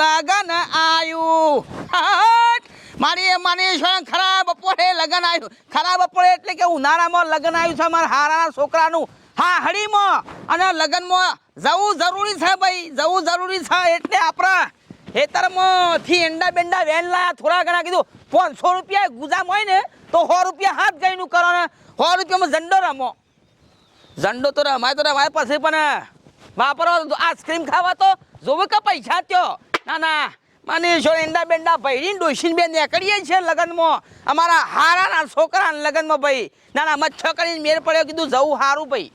લગન આવ્યું! મારી છે ખરાબ બપોરે લગન આવ્યું ખરાબ બપોરે એટલે કે ઉનાળામાં લગન આવ્યું છે મારા હારાના છોકરાનું. હા, હળીમાં. અને લગનમાં જવું જરૂરી છે ભાઈ, જવું જરૂરી છે એટલે આપણા ખેતરમાંથી એંડા બેંડા વેન લાયા, થોડા ઘણા કીધું, પાંચસો રૂપિયા ગુજામ હોય ને, તો સો રૂપિયા હાથ ગઈનું કરો ને. સો રૂપિયામાં ઝંડો રમો. ઝંડો તો રમાય તો રમાય, પછી પણ, વાપરો, આઈસ્ક્રીમ ખાવા તો જોવું કે પૈસા ત્યો ના ના. મને છો એંડા બેંડા ભૈરીને બેન ને કરીએ છીએ લગ્નમાં. અમારા હારાના છોકરાના લગનમાં ભાઈ. ના ના મચ્છ કરીને મેળ પડ્યો, કીધું જવું સારું ભાઈ.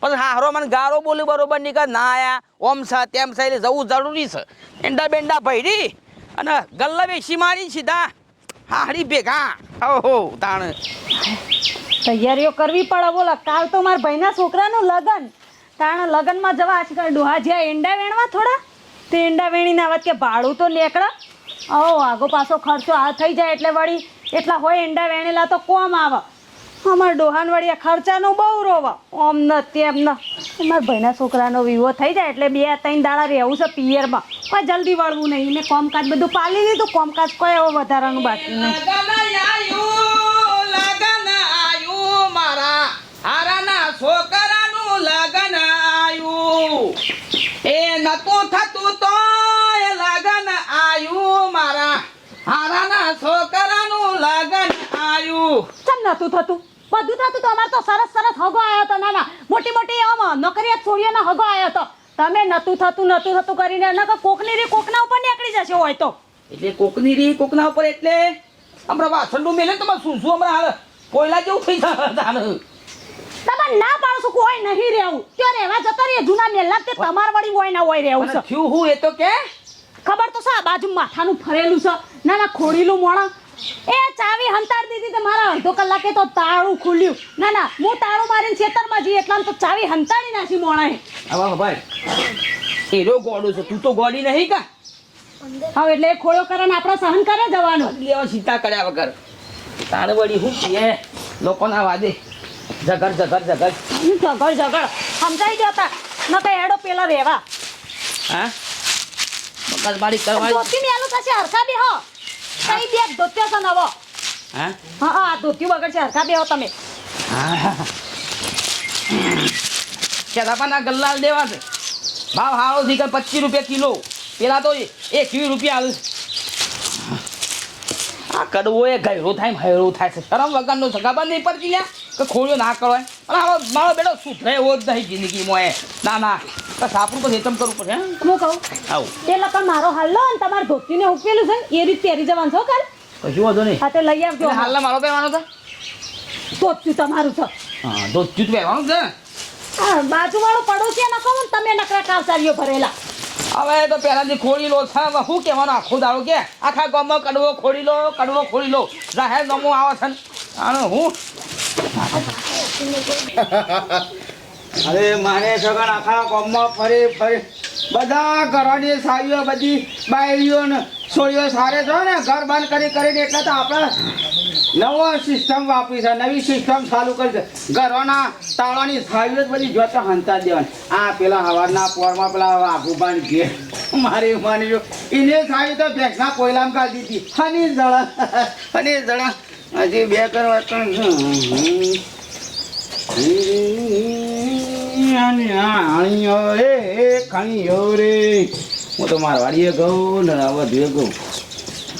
પણ હારો મને ગારો બોલ્યું બરોબર નીકળ. ના, આયા, ઓમ છે, તેમ છે જવું જરૂરી છે. એંડા બેંડા ભૈરી અને ગલ્લા બેસી મારી સીધા. હાડી ભેગા. ઓહો, તાણ. તૈયારીઓ કરવી પડે, બોલો. કાલ તો મારા ભાઈના છોકરાનું લગન. તાણ લગનમાં જવા, આજકાલ ડોહા જ્યાં એંડા વેણવા થોડા? તે ઈંડા વેણીને આવત કે ભાડું તો નીકળે ઓ આગો પાછો ખર્ચો આ થઈ જાય એટલે વળી એટલા હોય એંડા વેણેલા તો કોમ આવે? અમારા ડોહાન વળી આ ખર્ચાનો બહુ રોવા. ઓમ ન, તેમ ન. મારા ભાઈના છોકરાનો વિવો થઈ જાય એટલે બે, ત્રણ દાડા રહેવું છે પિયરમાં. પણ જલ્દી વળવું નહીં. મેં કોમકાજ બધું પાલી લીધું. કોમકાજ કોઈ એવો વધારાનું બાકી નહીં. છોકરાનું લગન આયું. એ નતું થતું તો એ લગન આયું મારા હારાના છોકરાનું લગન આયું. ચમ નતું થતું? બધું થતું તો અમારે તો સરસ સરસ હગો આવ્યો હતો નાના મોટી મોટી આમ નોકરિયાત છોડીઓનો હગો આવ્યો હતો તમે નતું થતું નતું થતું કરીને નકર કોકની રી કોકના ઉપર નીકળી જશે હોય તો. એટલે કોકની રી કોકના ઉપર એટલે? હમણાં વાસણનું મેલે તમારે શું શું હમણાં હાલ. કોયલા જેવું થઈ જાય તાણ. તમે ના પાડો છો કોઈ નહીં રહેવું. ત્યાં રહેવા જતા રહીએ જૂના મેલા તે તમાર વળી હોય ના હોય રહેવું છે. થયું હું એ તો કે? ખબર તો છે આ બાજુ માથાનું ફરેલું છે. ના ના ખોડીલું મોણા. એ ચાવી હંતાર દીધી તો મારા અડધો કલાકે તો તાળું ખુલ્યું. ના ના હું તાળું મારીને ખેતરમાં જઈએ એટલા તો ચાવી હંતાડી નાખી મોણાએ. હવે ભાઈ. એરો ગોડું છે તું તો ગોડી નહીં કા? હવે એટલે ખોળો કરીને આપણે સહન કરે જવાનું. લેવા સીતા કર્યા વગર. તાણ વળી હું કહીએ લોકોના વાદે. ઝઘડ ઝઘડ ઝઘડ ઝગડ ઝગડ સમજાઈ જતા ન તો એડો પેલા રહેવા. હા? મગજમારી કરવા ધોતી મેલો થશે હરખા બેહો. કઈ બે ધોત્યો છે નવો. હા? હા હા ધોતી વગર છે હરખા બેહો તમે. કેદાપાના ગલ્લાલ દેવા છે. ભાવ હારો થી પચીસ રૂપિયા કિલો. પેલા તો એકવીસ રૂપિયા હાલ આ કડવો એ ગયરો થાય હૈરો થાય છે. શરમ વગરનો સગાબા નહીં પડતી લ્યા કે ખોળ્યો ના કરવાય અને હવે મારો બેટો સુધરે એવો જ નહીં જિંદગીમાં એ. ના ના. બસ આપણું પછી હેતમ કરવું પડશે હે? કહું? આવું. તે લકણ મારો હાલ્લો અને તમારે ધોતીને ઉકેલું છે. એ રીતે પહેરી જવાનું છો કાલ. કશું વાંધો નહીં. હા તે લઈ આવજો હાલના મારો પહેરવાનો છે? ધોત્યું તમારું છે. હા ધોત્યું પહેરવાનું છે હા બાજુવાળો પડોશી ન કહું ને તમે નકરા કાવસારીઓ ભરેલા. હવે તો પહેલાથી ખોડી લો છે શું કહેવાનું આખો દાડો કે આખા ગામમાં કડવો ખોડી લો કડવો ખોડી લો જાહેર નમો આવે છે. આનો હું? અરે મારે સગન આખા ગામમાં ફરી ફરી બધા ઘરોની સાવીઓ બધી બાયરીઓ સોળીઓ સારે છો ને ઘર બંધ કરી કરીને એટલે તો આપણે નવો સિસ્ટમ વાપરી છે નવી સિસ્ટમ ચાલુ કરી છે ઘરોના તાળાની જ બધી જોતા હંતા દેવાની આ પેલા હવારના પોરમાં પેલા આભુબાન ઘે મારી માની એને સારી તો ભેંસના કોયલામ કાઢી દીધી હની જણા હની જણા હજી બે કરવા ત્રણ. ખાણીઓ રે તો મારવાડીએ ગઉં ને વધુએ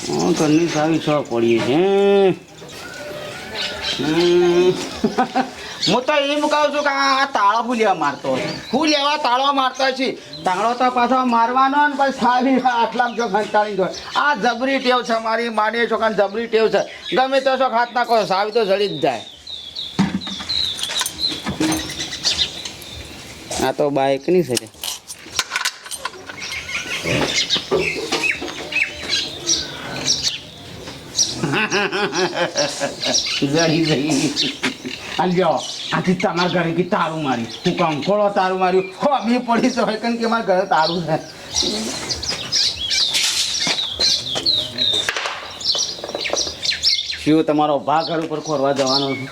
હું ઘરની સાવી છ પડીએ છે. હું તો એમ કહું છું કે આ તાળો લેવા મારતો હું લેવા તાળો મારતો છે. તાળો તો પાછો મારવાનો ને પછી સાવી આટલામાં જો ખંચાળી દો. આ જબરી ટેવ છે મારી માની છોકરા જબરી ટેવ છે. ગમે તો શોખ ના નાખો, સાવી તો જડી જ જાય. આ તો બાઇકની છે. જડી જઈ અલ્યો આથી તમારા ઘરે કે તારું મારી હું કામ કોળો તારું માર્યું. હો, બી પડી તો હોય કે મારા ઘરે તારું છે. શું તમારો ભાગ ઘર ઉપર ખોરવા જવાનો છું?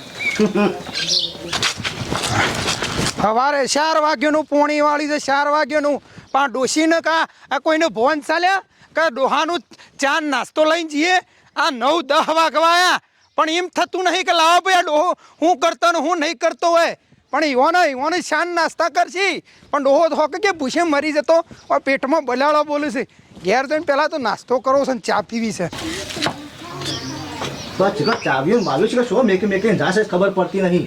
સવારે ચાર વાગ્યાનું પોણી વાળી છે, ચાર વાગ્યાનું. પણ ડોશીને કા આ કોઈને ભવન ચાલ્યા? કે ડોહાનું ચા નાસ્તો લઈને જઈએ? આ નવ, દહ વાગવાયા પણ એમ થતું નહીં કે લાવો ભાઈ ડોહો, હું કરતો ને હું નહીં કરતો હોય. પણ ઈવોને ઈવોને શાન નાસ્તા કરશી. પણ ડોહો તો કે ભૂસે મરી જતો. પેટમાં બલાળો બોલે છે. ઘેર જઈને પહેલાં તો નાસ્તો કરો છે ને ચા પીવી છે. તો ચીકો ચાવીઓ માલું છે કે શું મેકે મેકે જાશે ખબર પડતી નહીં.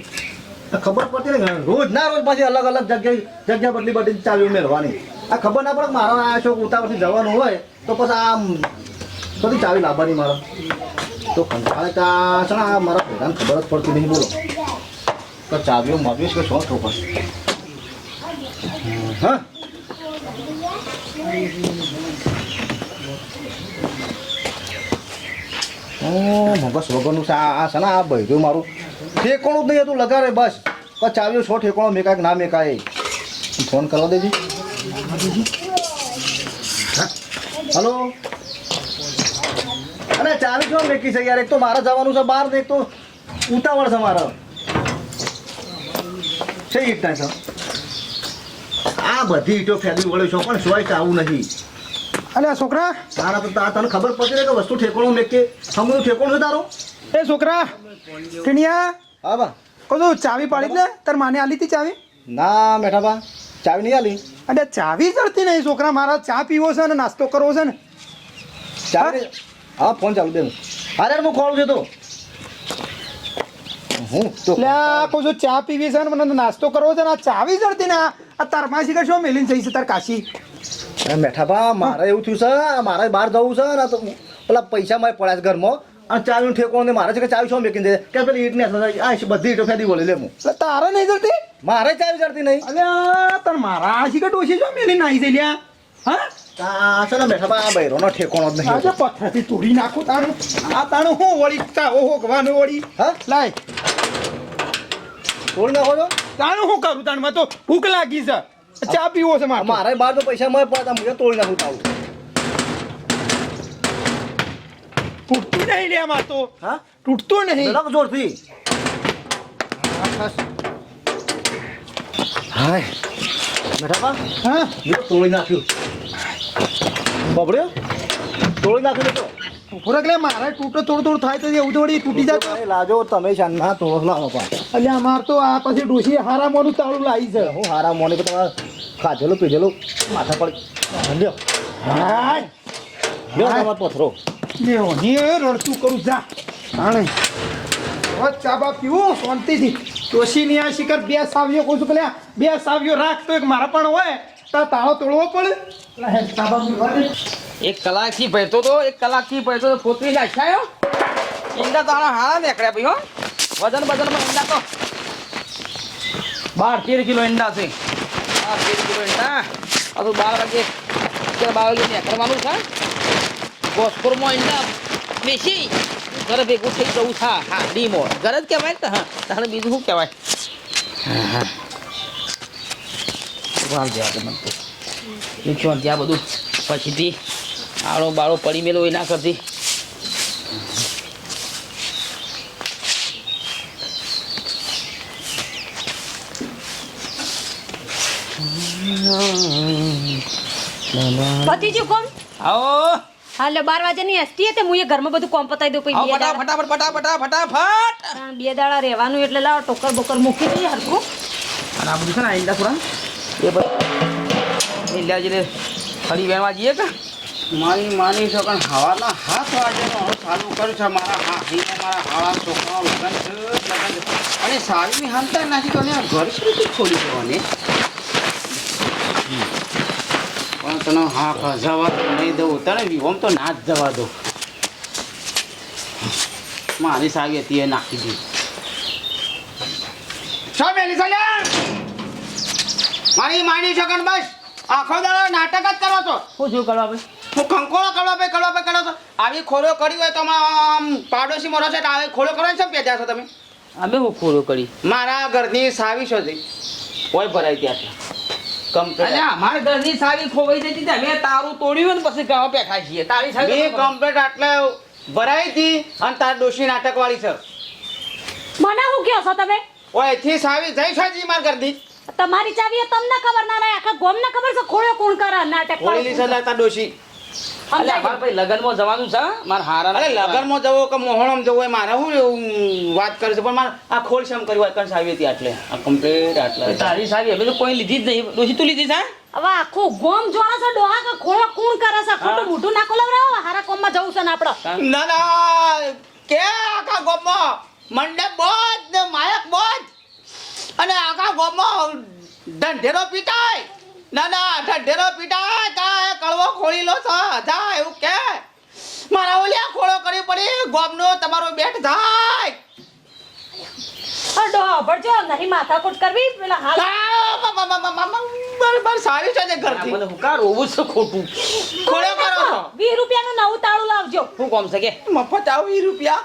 ખબર પડતી નહીં. રોજ ના રોજ પાછી અલગ અલગ જગ્યાએ જગ્યા બદલી બદલી ચાવીઓ મેળવાની આ ખબર ના પડે મારો આ શોખ ઉતાવળથી જવાનું હોય, તો પછી આમ બધી ચાવી લાવવાની મારો. તો કંટાળે કા છે ને આ મારા ભેગાને ખબર જ પડતી નહીં, બોલો. તો ચાવીઓ માવ્યું કે શું થયું પછી? હા? મગસ વગરનું છે, આ છે ને આ બૈરું મારું. ઠેકોણું જ નહીં હતું, લગાડે બસ. ચાવ્યો છો ઠેકોણો મેકાય ના મેકાય ફોન કરવા દેજે. હલો? અરે ચાલુ છો મેકી છે યાર? એક તો મારે જવાનું છે બહાર એક તો ઉતાવળ છે મારે. છે ઈટના છે આ બધી ઈટો ફેલી વળ્યો છો પણ સોય આવું નહીં અલ્યા છોકરા? તારા તો તને ખબર પડી ને કે વસ્તુ ઠેકોણું મેકે સમું ઠેકોણું છે તારો? એ છોકરા ટીણિયા હા બા. કહું ચાવી પાડી ને લે તાર માને આલી હતી ચાવી? ના મેઠાબા ચાવી નહીં આલી. અરે ચાવી ચડતી નહીં છોકરા મારા ચા પીવો છે ને નાસ્તો કરવો છે ને. હા ફોન ચાલુ દે. અરે હું ખોલું છું તો. હું તો કહું છું ચા પીવી છે ને? મને નાસ્તો કરવો છે ને? આ ચાવી ચડતી ને? આ- તાર તારમાસી કે શું મેલીને થઈ છે તાર કાશી? મેઠાભા મારે એવું થયું છે મારે બહાર જવું છે ને તો પેલા પૈસા મારે પડ્યા છે ઘરમાં. ચાવીનું ઠેકોણ ને મારે છે કે ચાવી શું મેકીને દે કે પેલી ઈટ ને આ બધી ઈટો ફેદી બોલી લે હું તારે નહીં જડતી? મારે ચાવી જડતી નહીં. અલ્યા તાર મારા આશી કે ડોશી જો મેલી નાઈ જઈ લ્યા? હા? આ છે આ બૈરોનો ઠેકોણો જ નહીં આજે પથ્થરથી તોડી નાખું તારું. આ તારું હું વળી? ચા ઓહો ગવાનું વળી? હા? લાય. તોડી નાખો છો તારું હું કરું તાણમાં તો ભૂખ લાગી છે. ચા પીવો છે મારે મારે બહાર તો પૈસા મળે પડતા હું તોડી નાખું તાવું તૂટતું નહીં લે આમાં તો. હા? તૂટતું નહીં. જરાક જોરથી. હાય. મેઠાબા હા? મેં તોડી નાખ્યું. બબડ્યો? તોડી નાખ્યું તો. ફરક લે મારે તૂટો થોડું થોડું થાય તો એવું થોડી તૂટી જાય લાજો તમે શાન ના તો લાવો પા. એટલે અમાર તો આ પછી ડોસી હારા મોનું તાળું લાવી છે. હું હારા મોને તો તમારે ખાધેલું પીધેલું? માથા પડી. લ્યો. હાય. લ્યો તમારો પથરો. લેવો ને રડતું કરું, જા. હવે ચા બા પીવું, શાંતિથી. ડોશીની બે સાવ્યો, કહું છું બે સાવ્યો રાખ તો એક મારા પણ હોય. તો તાળો તોડવો પડે. એક કલાકથી ભરતો તો, એક કલાકથી ભરતો તો પોતરી નાખ્યો ઈંડા તારા હારા નીકળ્યા ભાઈ હો. વજન વજનમાં ઈંડા તો. બાર તેર કિલો ઈંડા છે. બાર તેર કિલો ઈંડા. બાર વાગે બાર વાગે નીકળવાનું છે. ગોસપુરમાં ઈંડા બેસી ઘરે ભેગું થઈ જવું છે હા ડીમો ઘરે જ કહેવાય ને હા તારે બીજું શું કહેવાય હા હા વાલ જવા દે મને તો લીખ્યો ત્યાં બધું પછીથી આળો બાળો પડી મેલો એના ના કરતી પતિજી કોમ આવો હાલે બાર વાગ્યાની એસટી હતી હું એ ઘરમાં બધું કોમ પતાવી દઉં પછી આવો બે ફટાફટ દાડા ફટાફટ ફટાફટ ફટાફટ. બે દાડા રહેવાનું એટલે લાવો ટોકર બોકર મૂકી દઈએ હરખું. અને આ બધું છે ને આઈંડા ઈંડા થોડા. એ બધું. ઈંડા જઈને ફરી વેણવા જઈએ કે? મારી માની છો પણ હવાના હાથ વાગ્યાનો ચાલુ કર્યું છે. મારા હાથીને મારા હાળા છોકરાઓ લગન છે લગન અને સારીની હાલતા નથી તો ને આ ઘર શું રીતે છોડી દેવાની પણ તને હા જવા નહીં દઉં તને વિહોમ તો ના જ જવા દો. મારી સાવી હતી એ નાખી દીધી છો મેલી ચાલ્યા મારી માની છો કણ બસ? આખો દાડો નાટક જ કરો છો. શું કરવા ભાઈ હું કંકોળો કરવા ભાઈ કરવા ભાઈ કરો છો આવી ખોરો કરી હોય તો આમ પાડોશી મરો છે તો આવી ખોરો કરવાની છે પેદ્યા છો તમે? અમે હું ખોરો કરી? મારા ઘરની સાવી છો છે કોઈ ભરાઈ ત્યાં કમ્પ્લેટ અલ્યા અમારા ઘરની સાવી ખોવાઈ જતી હતી અમે તારું તોડ્યું ને પછી ગાવા પેખાય છીએ તારી સાવી મેં કમ્પ્લેટ આટલે ભરાઈ હતી અને તાર દોષી નાટક વાળી છે. મને શું કહો છો તમે? ઓય એથી સાવી જઈ છાજી માર તમારી ચાવી તમને ખબર ના આખા ગોમને ખબર છે ખોળ્યો કોણ કરે નાટક ઓઈલી છે લે તાર ડોશી અલ્યા ભાઈ લગનમાં જવાનું છે મારે હારા અરે લગનમાં જવો કે મોહણમ જવો એ મારે હું વાત કરે છે પણ મારે આ ખોલ શેમ કર્યું હોય કણ સાવી હતી આટલે. આ કમ્પ્લીટ આટલે તારી સારી અમે તો કોઈ લીધી જ નહીં. ડોશી તું લીધી છે હવે આખું ગોમ જોણે છે ડોહા કે ખોળ્યો કોણ કરે છે? ખોટું મોઢું ના ખોલવરાવો હારા કોમમાં જવું છે ને આપણે ના ના કે આખા ગોમમાં? મંડપ બોજ ને માયક બોજ. અને આખા ગોમમાં ઢંઢેરો પીટાય. ના ના ઢંઢેરો પીટાય કળવો ખોળી લો છો જા એવું કે. મારા ઓલિયા ખોળો કરી પડી ગોમનો તમારો બેટ જાય. અડો ભરજો નહીં માથાકૂટ કરવી પેલા હાલ. બરાબર સારી છે ઘરથી. મને હુકાર ઓવું છે ખોટું. ખોળો કરો છો. વીસ રૂપિયાનું નવું તાળું લાવજો. હું કોમ છે કે? મફત આવી રૂપિયા.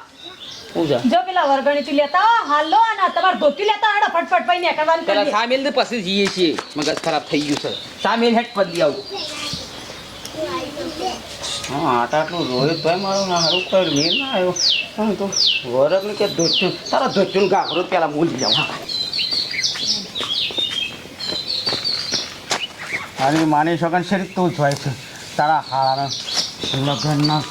શું છે? જો પેલા વરગણીથી લેતા હાલો અને તમારે ધોતી લેતા આડો ફટફટ પાઈને કરવાનું પેલા કરી સામેલ ને પછી જઈએ છીએ. મગજ ખરાબ થઈ ગયું છે. સામેલ હેટ પર લઈ આવું. હા, આટા આટલું રોય તોય મારું ના હારું કોઈ મેળ ના આવ્યો. હું તો વરક ને કે ધોચું તારા ધોચું ગાભરો પેલા ભૂલી જાઉં હા તારી માની શકન છે તું જ હોય છે. તારા હાર લગ્નના.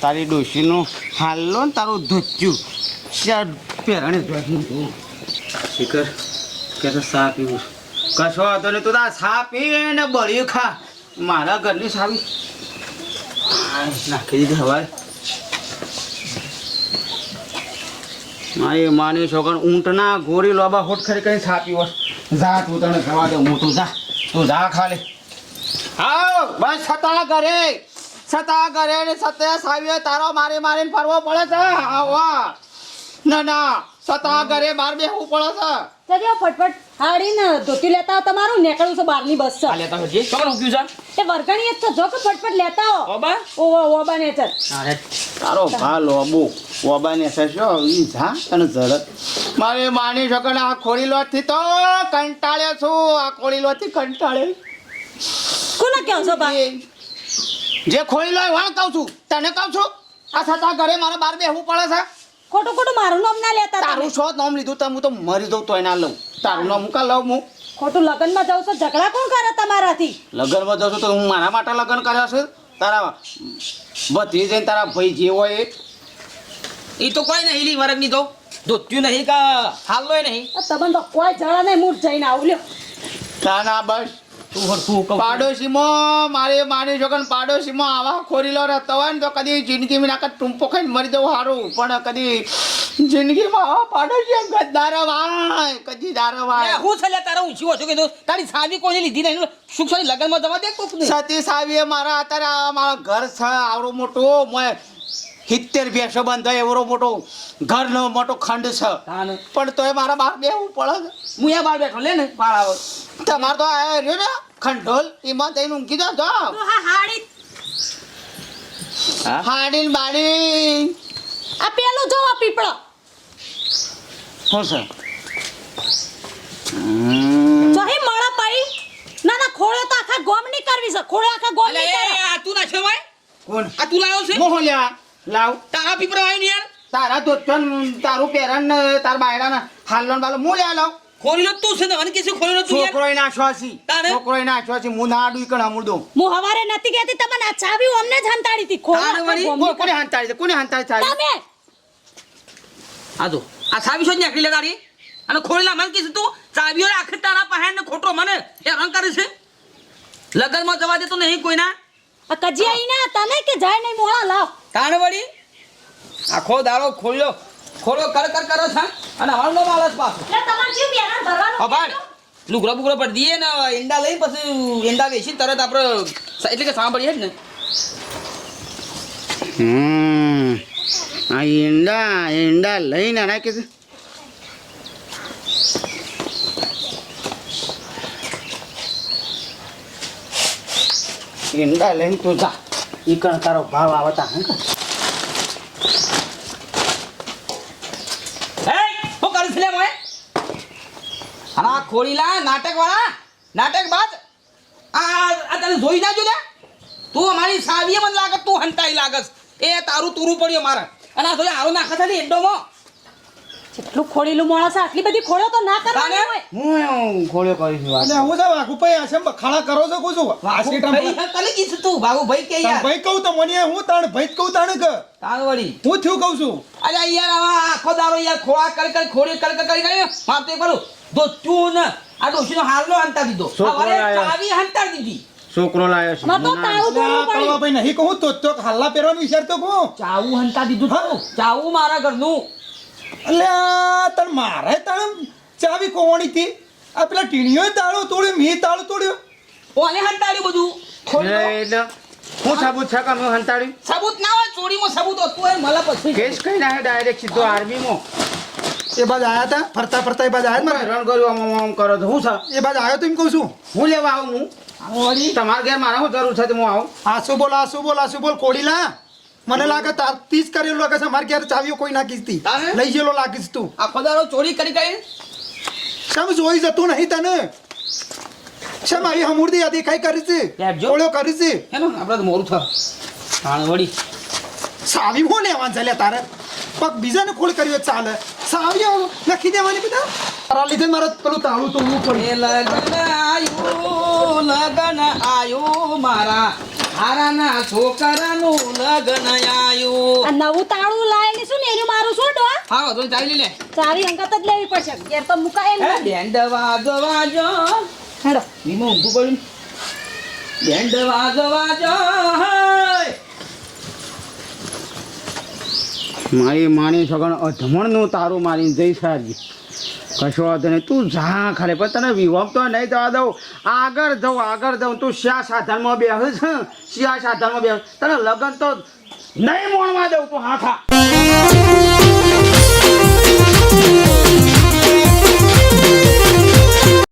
તારી ડોશીનું હાલો ને તારું ધોચ્યું ચાર પહેરણે તું શિખર, કે સા પીવું. કશો વાંધો નહીં, તું તાર સા પીને બળ્યું ખા. મારા ઘરની સાવી. નાખી દીધી હવારે. મારી માની છોકર ઊંટના ગોરી લોબા હોટ ખરી કરી છાપી છે. જા તું તને ખવા દે હું તું જા. તું જા ખાલી. હા બસ છતાં ઘરે. છતાં ઘરે ને સતે સાવીએ, તારો મારી મારીને ફરવો પડે છે. આવા ના ના. છતાં ઘરે બાર બેહવું પડે છે. જજો ફટફટ હાડીને ધોતી લેતા આવો. તમારું નીકળું છે બહારની બસ છે લેતા હજી છોકર ઉગ્યું છે? એ વર્ગણી જ છે. જો કે ફટફટ લેતા હો ઓબા? ઓવો ઓબા ને છે. અરે તારો ભા લોબુ છે સસ્યો ઈ જા તને ઝડપ મારે માની છોકર આ ખોડી લોટથી તો કંટાળ્યો છું. આ ખોડી લોટથી કંટાળે કોને કહો છો બા? જે ખોડી લોય વાળ કહું છું. તને કહું છું? આ છતાં ઘરે મારે બાર બેહવું પડે છે. ખોટું ખોટું મારું નામ ના લેતા તારું છો નામ લીધું તો હું તો મરી દઉં તોય ના લઉં. તારું નામ હું કા લઉં હું? ખોટું લગ્નમાં જાઉં છો ઝઘડા કોણ કરે તમારાથી? લગ્નમાં જાઉં છું તો હું મારા માટે લગ્ન કર્યા છે? તારા બધી જઈને તારા ભાઈ જે હોય એ? તો કોઈ નહીં લી વરગની તો ધોત્યું નહીં કે હાલોય નહીં. તમને તો કોઈ જણા નહીં મૂળ જઈને આવું લ્યો ના ના બસ. તું હરખું કહું પાડોશીમાં મારી માની છોકર પાડોશીમાં આવા ખોરીલો રહેતો હોય ને તો કદી જિંદગીમાં નાખત ટૂંપો ખાઈને મરી જવું સારું. પણ કદી જિંદગીમાં આવા પાડોશી ગદ્દારો વાય કદી દારો વાય હું છે તારા ઊંચી ઓછું કીધું તારી સાવી કોઈને લીધી નહીં. સુખ સારી લગનમાં જવા દે કોક સતી સાવીએ મારા અત્યારે મારા ઘર છે આવડું મોટું. મોય સિત્તેર ભેંસો બંધ એવડો મોટો ઘરનો મોટો ખંડ છે. પણ તોય મારા બાર બેવું પડે. હું અહીંયા બહાર બેઠો લે ને બાર આવો. તમારે તો આ રહ્યો ને ખંડોલ એમાં જઈને ઊંઘી દો તો હા હાડી. હાડીને બાડી આ પેલો જો આ પીપળો. શું છે? જહી મળે પડી. ના ના ખોળે તો આખા ગોમની કરવી છે. ખોળે આખા ગોમની કરે આ તું નાખ્યો ભાઈ? કોણ? આ તું લાવ્યો છે? મોહો લ્યા લાવ. તારા પીપળો આવ્યો ને યાર? તારા ધોતન તારું પેરણ ને તાર બાયડાના હાલન બાલો મો લ્યા લાવ. ખોલી તું છે ને મને કે છે ખોલી તું યાર છોકરો શ્વાસી તારે? છોકરો એના શ્વાસી હું ના આડું કણ અમુર હું હવારે નથી કહેતી તમને આ ચાવી અમને જ હંતાડી હતી કોને હાંતાડી છે? કોને હાંતાડી તમે? આ જો આ ચાવી છો નીકળી લગાડી. અને ખોલી ના મને કીધું તું ચાવીઓ આખી તારા પાસે ને ખોટો મને હેરાન કરે છે. લગનમાં જવા દેતો નહીં કોઈના. આ કજિયા ઈ ના તને કે જાય નહીં મોળા લાવ. તાણ વળી? આખો દાડો ખોલ્યો. ખોલ્યો કર કર કરો છે અને હળનો માલસ પાછો. એટલે તમાર જીવ બેરાન ભરવાનો ખબર લુગરા બુગરા પર દીએ ને ઈંડા લઈ પછી ઈંડા વેચી તરત આપણે એટલે કે સાંભળીએ જ ને. હમ. આ ઈંડા ઈંડા લઈને નાખી છે. ઈંડા લઈને તું જા. ઈ કણ તારો ભાવ આવતા હે કે એ હું કરું છું લે મોય અને આ ખોડીલા નાટક વાળા નાટક બાદ? આ આ તને જોઈ જાજો ને? તું અમારી સાવીએ મને લાગે તું હંતાઈ લાગસ. એ તારું તુરું પડ્યો મારે. અને આ તો આરો નાખા ને એડોમાં જેટલું ખોળેલું માણસ આટલી બધી ખોળ્યો તો ના કરવાની તાને? હોય. હું ખોળ્યો કરી છું અને હું છે વાઘુભાઈ ભાઈ શેમ બખાડા કરો છો કહું છું સીટા ભાઈ કલી કીધું તું બાબુ ભાઈ કે યાર. ભાઈ કહું તો મને હું તાણ ભાઈ કહું તાણ કે? તાણ વળી હું થયું કહું છું? અરે યાર આખો દારો યાર ખોળા કર કર ખોડી કર કર કરી કરી મારે તો ને આ ડોશીનો હારલો હંતા દીધો. ચાવી હંતા દીધી. છોકરો લાવ્યો છે. તો તાળું અલ્યા, તોડવું નહીં કહું તો તો હાલ્લા પહેરવાનું વિચારતો કહું. ચાવું હંતા દીધું તું ચાવું મારા ઘરનું. અલ્યા તણ મારે તણ. ચાવી કોવણી હતી આ પેલા ટીણીઓ તાળો તોડ્યું મી તાળો તોડ્યું. ઓને હંતાડ્યું બધું? એટલે હું સાબુત છે કે? મેં હંતાડ્યું સબૂત ના હોય ચોરીમાં સબૂત હતું એ મને પછી. કેસ કઈ નાખે ડાયરેક્ટ સીધો આર્મીમાં એ બાજ આયા હતા ફરતા ફરતા એ બાજ આયા મારે? કર્યું આમ આમ કરો તો હું છે એ બાજ આવ્યો તો એમ કહું છું. હું લેવા આવું હું? આવો વળી. તમારા ઘેર મારે શું જરૂર છે તો હું આવું? આસુ બોલ આસુ બોલ આસુ બોલ કોડીલા મને લાગે તારથી જ કરેલું લાગે છે મારે ઘેર ચાવીઓ કોઈ નાખી હતી. તારે? લઈ ગયેલો લાગીશ તું. આ દારો ચોરી કરી ગઈ શમ જોઈ જતું નહીં તને? શેમ આવી હમુરદી યાદી કઈ કરી છે? લેજો. કરી છે? હેનો આપણે તો મોરું થાય હાણ વળી. સાવી હું લેવાનું છે લે તારે? પગ બીજાને ખોળ કર્યો ચાલે. સાવીઓ લખી દેવાની બધા? તારા લીધે મારે પેલું તાળું તોડવું પડ્યું એ લગન આયું લગન આયું મારા હારાના છોકરાનું લગન આયું. આ નવું તાળું લાયેલી શું ને? એનું મારું શું ડો? હા તો ચાલી લે. ચાવી અંકત જ લેવી પડશે. ઘેર તો મુકાય ને બેન્ડ વાજો વાજો. હેડો. ધીમો ઊંધું પડ્યું. બેન્ડ વાજો વાજો હે મારી માની સગણ અધમણનું તારું મારીને જઈ સારી. કશો વાંધો નહીં. તું જા ખાલી, પણ તને વિવાહ તો નહીં જવા દઉં. આગળ જાઉં આગળ જાઉં. તું શ્યા સાધનમાં બેસ શ્યા સાધનમાં બેસ તને લગ્ન તો નહીં મોણવા દઉં તું હા ખા